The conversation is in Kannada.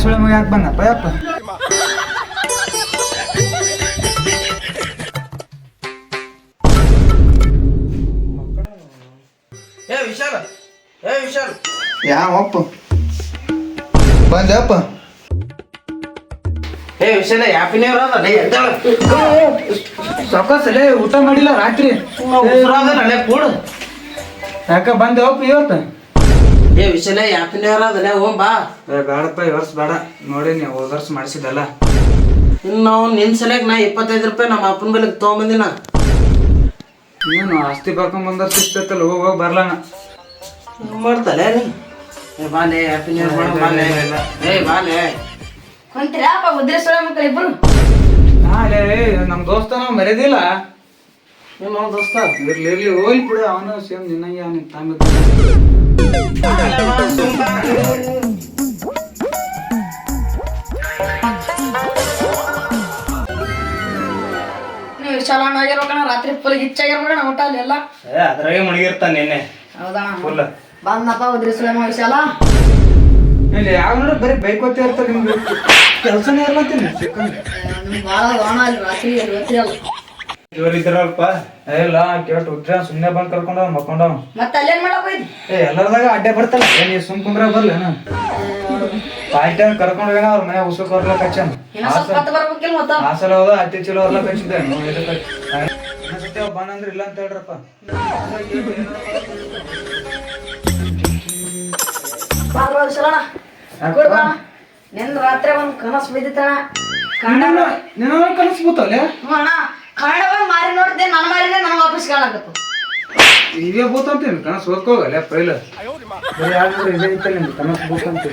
ಸುಳ್ಳ ಮಗ ಯಾಕೆ ಬಂದಪ್ಪ ಯಪ್ಪ ಏ ವಿಶಾಲ ಏ ವಿಶಾಲ್ ಯಾವಪ್ಪ ಬಂದಪ್ಪ ಏ ವಿಶಾಲ ಯಾಪಿನೇವ್ರ ಸಾವಕಾಸಲೇ ಊಟ ಮಾಡಿಲ್ಲ ರಾತ್ರಿ. ಕೂಡು. ಯಾಕ ಬಂದವಪ್ಪ ಇವತ್ತು? ಏ ವಿಶಲ ಯಾಪಿನೇವ್ರ ಅದಲ್ಲ ಓಂ ಬಾ. ಏ ಬೇಡಪ್ಪ ಈ ವರ್ಷ ಬೇಡ. ನೋಡಿ ನೀವು ಹೋದ ವರ್ಷ ಮಾಡಿಸಿದಲ್ಲ ಇನ್ನು ನಾವು ನಿನ್ನ ಸಲಕ್ಕೆ ನಾ ಇಪ್ಪತ್ತೈದು ರೂಪಾಯಿ ನಮ್ಮ ಅಪ್ಪನ ಬಳಿಗೆ ತೊಗೊಂಬಂದಿನ. ನೀನು ಆಸ್ತಿ ಬರ್ಕೊಂಡ್ ಬಂದ ಹೋಗಿ ಹೋಗ್ ಹೋಗಿ ಬರ್ಲಣ ಮಾಡ್ತಲ್ಲ ರೀ ಏ ಬಾಲೆ ಹ್ಯಾಪಿನೇರ್ ಮಾಡು ಬಾಲೆ ಏ ಬಾಲೆ ಕುಂತಿರಪ್ಪ ಉದ್ರಿ ಸುಳ ಮಕ್ಕಳು ಇಬ್ರು ನಾಳೆ ನಮ್ ದೋಸ್ತ ನಾವು ಮರೆದಿಲ್ಲ. ಏನು ದೋಸ್ತ ಇರ್ಲಿ ಇರ್ಲಿ ಹೋಗ್ಲಿ ಬಿಡು ಅವನು ಸೇಮ್ ನಿನ್ನಂಗೆ ಅವನಿಗೆ ತಾಂಬ ನೀವು ಆಗಿರ್ಬೇಕಣ ರಾತ್ರಿ ಫುಲ್ ಗಿಚ್ಚಾಗಿರ್ಬೇಕಣ್ಣ ಊಟ ಅಲ್ಲಿ ಎಲ್ಲ. ಏ ಅದ್ರಾಗೆ ಮುಳುಗಿರ್ತಾನೆ ನಿನ್ನೆ. ಹೌದಣ್ಣ ಫುಲ್ ಬಂದಪ್ಪ ಉದ್ರಿ ಸುಳ ವಿಶಾಲ ಇಲ್ಲಿ ಯಾವ ಬರೀ ಬೈಕೋತ ಇರ್ತಾರೆ ನಿಮ್ಗೆ. ಕೆಲಸನೇ ಭಾಳ ಹೋಣ ಅಲ್ಲಿ ರಾತ್ರಿ ರಾತ್ರಿ ಅಲ್ಲ ಇದ್ರಲ್ಪ ಇಲ್ಲ ಕೇಟ್ ಉದ್ರ ಸುಮ್ನೆ ಬಂದ್ ಕರ್ಕೊಂಡ ಮಕ್ಕೊಂಡ ಮತ್ತೆ ಅಲ್ಲೇನ್ ಮಾಡಕ್ ಹೋಯ್ತು ಏ ಎಲ್ಲರದಾಗ ಅಡ್ಡೆ ಬರ್ತಲ್ಲ ನೀ ಸುಮ್ ಕುಂದ್ರ ಬರ್ಲೇನ ಪಾಯ್ಟ ಕರ್ಕೊಂಡ್ ಹೋಗ್ಯಾನ ಅವ್ರ ಮನೆ ಉಸುಕ್ ಬರ್ಲಕ್ ಹಚ್ಚನ್ ಹಾಸಲ ಹೋದ ಅತಿ ಚಲೋ ಬರ್ಲಕ್ ಹಚ್ಚಿದ್ದೆ. ಬಂದಂದ್ರ ಇಲ್ಲ ಅಂತ ಹೇಳ್ರಪ್ಪ. ನಿಂದ ರಾತ್ರಿ ಒಂದ್ ಕನಸು ಬಿದ್ದಿತ್ತಣ್ಣ. ಹ್ಞೂ ಅಣ್ಣ ಕನ್ನಡ ನೋಡ್ದೆ ನನ್ನ ಮಾರಿನೇ ನನಗೆ ವಾಪಸ್ ಕಾಣಕತ್ತು. ಇವೇ ಭೂತಂತೀನಿ ಕನಸು ಓದ್ಕೋಗಲ್ಲ ಪೈಲ. ಯಾರು ಇದೇ ಇತ್ತಲ್ಲ ನಿಮ್ದು ಕನಸು ಭೂತಂತಿ.